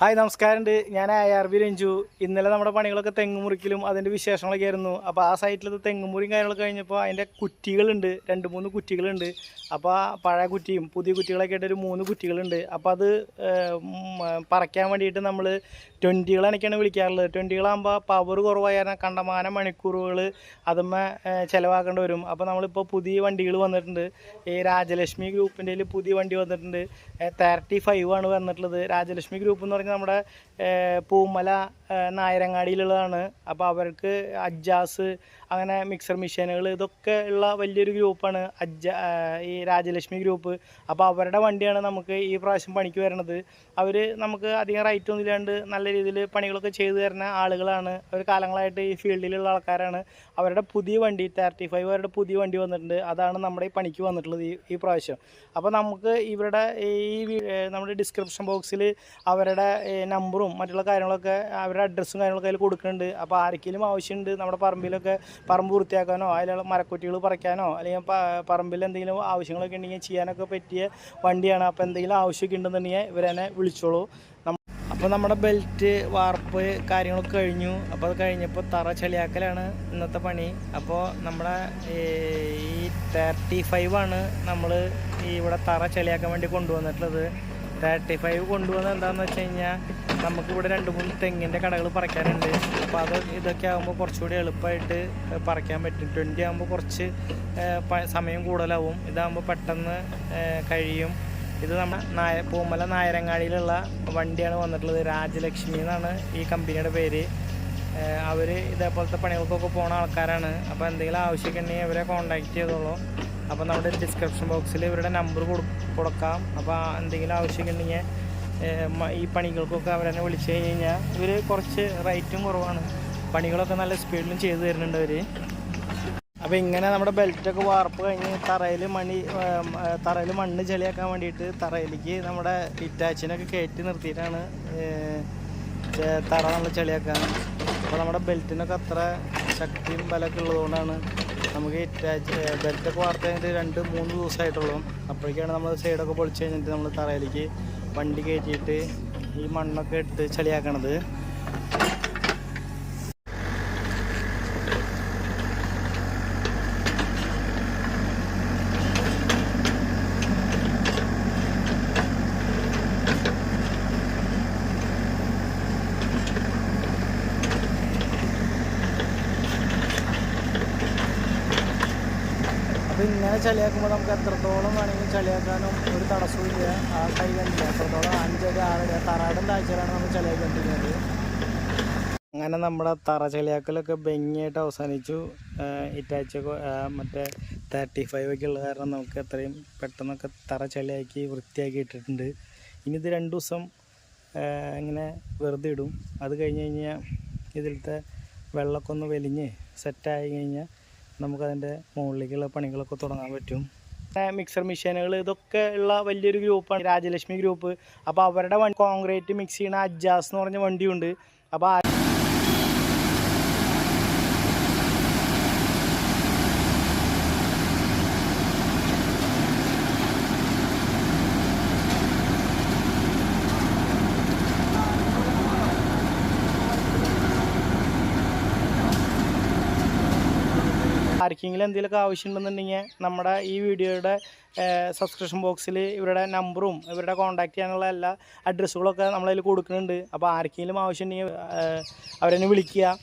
Hi നമസ്കാരമുണ്ട്. ഞാൻ I R B Ranju. ഇന്നലെ നമ്മുടെ പണികളൊക്കെ തെങ്ങ് മുറിക്കലും അതിന്റെ വിശേഷങ്ങളൊക്കെ ആയിരുന്നു. അപ്പോൾ ആ സൈറ്റിലത്തെ തെങ്ങ് മുറിയും കാര്യങ്ങളൊക്കെ കഴിഞ്ഞപ്പോൾ അതിന്റെ കുറ്റികളുണ്ട്. രണ്ട് മൂന്ന് കുറ്റികളുണ്ട്. അപ്പോൾ പഴയ കുറ്റിയും പുതിയ കുറ്റികളൊക്കെ ആയിട്ട് ഒരു മൂന്ന് കുറ്റികളുണ്ട്. അപ്പോൾ അത് പറിക്കാൻ വേണ്ടിയിട്ട് നമ്മൾ ട്വന്റികളാണൊക്കെയാണ് വിളിക്കാറുള്ളത്. ട്വന്റികളാകുമ്പോൾ പവർ കുറവായ കാരണം കണ്ടമാനം മണിക്കൂറുകൾ അതുമ്മ ചിലവാക്കേണ്ടി വരും. അപ്പോൾ നമ്മളിപ്പോൾ പുതിയ വണ്ടികൾ വന്നിട്ടുണ്ട്. ഈ രാജലക്ഷ്മി ഗ്രൂപ്പിന്റെ പുതിയ വണ്ടി വന്നിട്ടുണ്ട്. തേർട്ടി ഫൈവ് ആണ് വന്നിട്ടുള്ളത്. രാജലക്ഷ്മി ഗ്രൂപ്പ് എന്ന് പറഞ്ഞാൽ നമ്മുടെ പൂമല നായരങ്ങാടിയിലുള്ളതാണ്. അപ്പോൾ അവർക്ക് അജ്ജാസ് അങ്ങനെ മിക്സർ മെഷീനുകൾ ഇതൊക്കെ ഉള്ള വലിയൊരു ഗ്രൂപ്പാണ് അജ്ജ ഈ രാജലക്ഷ്മി ഗ്രൂപ്പ് അപ്പോൾ അവരുടെ വണ്ടിയാണ് നമുക്ക് ഈ പ്രാവശ്യം പണിക്ക് വരുന്നത് അവർ നമുക്ക് അധികം റേറ്റ് ഒന്നും ഇല്ലാണ്ട് നല്ല രീതിയിൽ പണികളൊക്കെ ചെയ്തു തരുന്ന ആളുകളാണ്. അവർ കാലങ്ങളായിട്ട് ഈ ഫീൽഡിലുള്ള ആൾക്കാരാണ്. അവരുടെ പുതിയ വണ്ടി തേർട്ടി ഫൈവ് അവരുടെ പുതിയ വണ്ടി വന്നിട്ടുണ്ട്. അതാണ് നമ്മുടെ ഈ പണിക്ക് വന്നിട്ടുള്ളത് ഈ ഈ പ്രാവശ്യം. അപ്പോൾ നമുക്ക് ഇവരുടെ ഈ നമ്മുടെ ഡിസ്ക്രിപ്ഷൻ ബോക്സിൽ അവരുടെ നമ്പറും മറ്റുള്ള കാര്യങ്ങളൊക്കെ അവരുടെ അഡ്രസ്സും കാര്യങ്ങളൊക്കെ അതിൽ കൊടുക്കുന്നുണ്ട്. അപ്പോൾ ആർക്കെങ്കിലും ആവശ്യമുണ്ട് നമ്മുടെ പറമ്പിലൊക്കെ പറമ്പ് വൃത്തിയാക്കാനോ അതിലുള്ള മരക്കുറ്റികൾ പറിക്കാനോ അല്ലെങ്കിൽ പറമ്പിൽ എന്തെങ്കിലും ആവശ്യങ്ങളൊക്കെ ഉണ്ടെങ്കിൽ ചെയ്യാനൊക്കെ പറ്റിയ വണ്ടിയാണ്. അപ്പോൾ എന്തെങ്കിലും ആവശ്യമൊക്കെ ഉണ്ടെന്നുണ്ടെങ്കിൽ ഇവരെന്നെ വിളിച്ചോളൂ. അപ്പോൾ നമ്മുടെ ബെൽറ്റ് വാർപ്പ് കാര്യങ്ങളൊക്കെ കഴിഞ്ഞു. അപ്പോൾ അത് കഴിഞ്ഞപ്പോൾ തറ ചളിയാക്കലാണ് ഇന്നത്തെ പണി. അപ്പോൾ നമ്മുടെ ഈ തേർട്ടി ഫൈവ് ആണ് നമ്മൾ ഇവിടെ തറ ചളിയാക്കാൻ വേണ്ടി കൊണ്ടുവന്നിട്ടുള്ളത്. തേർട്ടി ഫൈവ് കൊണ്ടുവന്നത് എന്താണെന്ന് വെച്ച് കഴിഞ്ഞാൽ നമുക്കിവിടെ രണ്ട് മൂന്ന് തെങ്ങിന്റെ കടകൾ പറിക്കാനുണ്ട്. അപ്പോൾ അത് ഇതൊക്കെ ആകുമ്പോൾ കുറച്ചുകൂടി എളുപ്പമായിട്ട് പറിക്കാൻ പറ്റും. ട്വന്റി ആകുമ്പോൾ കുറച്ച് സമയം കൂടുതലാവും. ഇതാകുമ്പോൾ പെട്ടെന്ന് കഴിയും. ഇത് നമ്മുടെ നായ പൂമല നായരങ്ങാടിയിലുള്ള വണ്ടിയാണ് വന്നിട്ടുള്ളത്. രാജലക്ഷ്മി എന്നാണ് ഈ കമ്പനിയുടെ പേര്. അവർ ഇതേപോലത്തെ പണികൾക്കൊക്കെ പോണ ആൾക്കാരാണ്. അപ്പോൾ എന്തെങ്കിലും ആവശ്യമൊക്കെ അവരെ കോൺടാക്ട് ചെയ്തോളൂ. അപ്പോൾ നമ്മുടെ ഡിസ്ക്രിപ്ഷൻ ബോക്സിൽ ഇവരുടെ നമ്പർ കൊടുക്കാം. അപ്പോൾ എന്തെങ്കിലും ആവശ്യമൊക്കെ ഈ പണികൾക്കൊക്കെ അവരെന്നെ വിളിച്ചു കഴിഞ്ഞ് കഴിഞ്ഞാൽ ഇവർ കുറച്ച് റേറ്റും കുറവാണ്. പണികളൊക്കെ നല്ല സ്പീഡിലും ചെയ്തു തരുന്നുണ്ട് അവർ അപ്പോൾ ഇങ്ങനെ നമ്മുടെ ബെൽറ്റൊക്കെ വാർപ്പ് കഴിഞ്ഞ് തറയിൽ മണി തറയിൽ മണ്ണ് ചെളിയാക്കാൻ വേണ്ടിയിട്ട് തറയിലേക്ക് നമ്മുടെ ഇറ്റാച്ചിനൊക്കെ കയറ്റി നിർത്തിയിട്ടാണ് തറ നമ്മൾ ചെളിയാക്കാൻ അപ്പോൾ നമ്മുടെ ബെൽറ്റിനൊക്കെ അത്ര ശക്തിയും ബലമൊക്കെ ഉള്ളതുകൊണ്ടാണ് നമുക്ക് ബെൽറ്റൊക്കെ വാർത്ത കഴിഞ്ഞിട്ട് രണ്ട് മൂന്ന് ദിവസമായിട്ടുള്ളൂ. അപ്പോഴേക്കാണ് നമ്മൾ സൈഡൊക്കെ പൊളിച്ച് കഴിഞ്ഞിട്ട് നമ്മൾ തറയിലേക്ക് വണ്ടി കയറ്റിയിട്ട് ഈ മണ്ണൊക്കെ ഇട്ട് ചെളിയാക്കണത്. ഇങ്ങനെ ചളിയാക്കുമ്പോൾ നമുക്ക് എത്രത്തോളം വേണമെങ്കിലും ചളിയാക്കാനും ഒരു തടസ്സവും ഇല്ല. ആ കൈ കണ്ടില്ല? എത്രത്തോളം അഞ്ചടി ആറടി തറാടും താഴ്ചയിലാണ് നമ്മൾ ചളിയാക്കിക്കൊണ്ടിരിക്കുന്നത് അങ്ങനെ നമ്മുടെ തറ ചളിയാക്കലൊക്കെ ഭംഗിയായിട്ട് അവസാനിച്ചു. ഇറ്റാച്ചൊക്കെ മറ്റേ തേർട്ടി ഫൈവ് ഒക്കെ ഉള്ള കാരണം നമുക്ക് എത്രയും പെട്ടെന്നൊക്കെ തറ ചളിയാക്കി വൃത്തിയാക്കി ഇട്ടിട്ടുണ്ട്. ഇനി ഇത് രണ്ട് ദിവസം ഇങ്ങനെ വെറുതെ ഇടും. അത് കഴിഞ്ഞ് കഴിഞ്ഞാൽ ഇതിലത്തെ വെള്ളമൊക്കെ ഒന്ന് വലിഞ്ഞ് സെറ്റായി കഴിഞ്ഞാൽ നമുക്കതിന്റെ മുകളിലേക്കുള്ള പണികളൊക്കെ തുടങ്ങാൻ പറ്റും. മിക്സർ മെഷീനുകൾ ഇതൊക്കെ ഉള്ള വലിയൊരു ഗ്രൂപ്പാണ് രാജലക്ഷ്മി ഗ്രൂപ്പ് അപ്പോൾ അവരുടെ വണ്ടി കോൺക്രീറ്റ് മിക്സ് ചെയ്യുന്ന അജാസ് എന്ന് പറഞ്ഞ വണ്ടിയുണ്ട്. അപ്പോൾ ആർക്കെങ്കിലും എന്തെങ്കിലുമൊക്കെ ആവശ്യമുണ്ടെന്നുണ്ടെങ്കിൽ നമ്മുടെ ഈ വീഡിയോയുടെ സബ്സ്ക്രിപ്ഷൻ ബോക്സിൽ ഇവരുടെ നമ്പറും ഇവരുടെ കോൺടാക്ട് ചെയ്യാനുള്ള എല്ലാ അഡ്രസ്സുകളൊക്കെ നമ്മളതിൽ കൊടുക്കുന്നുണ്ട്. അപ്പോൾ ആർക്കെങ്കിലും ആവശ്യമുണ്ടെങ്കിൽ അവരെന്നെ വിളിക്കുക.